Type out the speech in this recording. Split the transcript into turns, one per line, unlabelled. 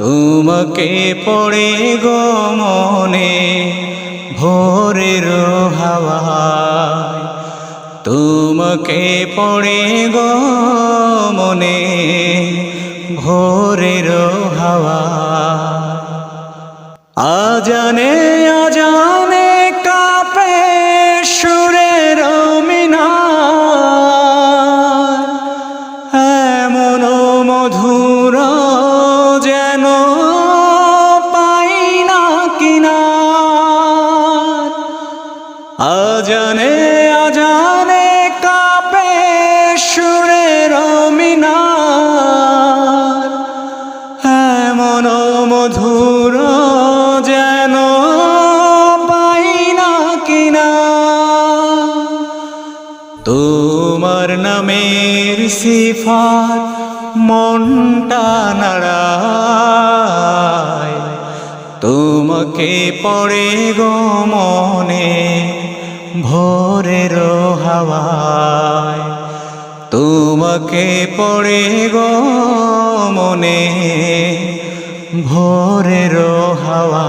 তোমাকে পড়ে গো মনে ভোরের হাওয়া তোমাকে পড়ে গো মনে ভোরের হাওয়া আজানে আজানে কাপে সুরের মিনার। এমন মধুর আজানে আজানে কাপে সুরের মিনার এমন মধুর যেন পাই না কিনা। তোমার নামের সিফাত মনটা নাড়ায়। তোমাকে পড়ে গো মনে ভোরের হাওয়ায়। তোমাকে পড়ে গো মনে ভোরের হাওয়া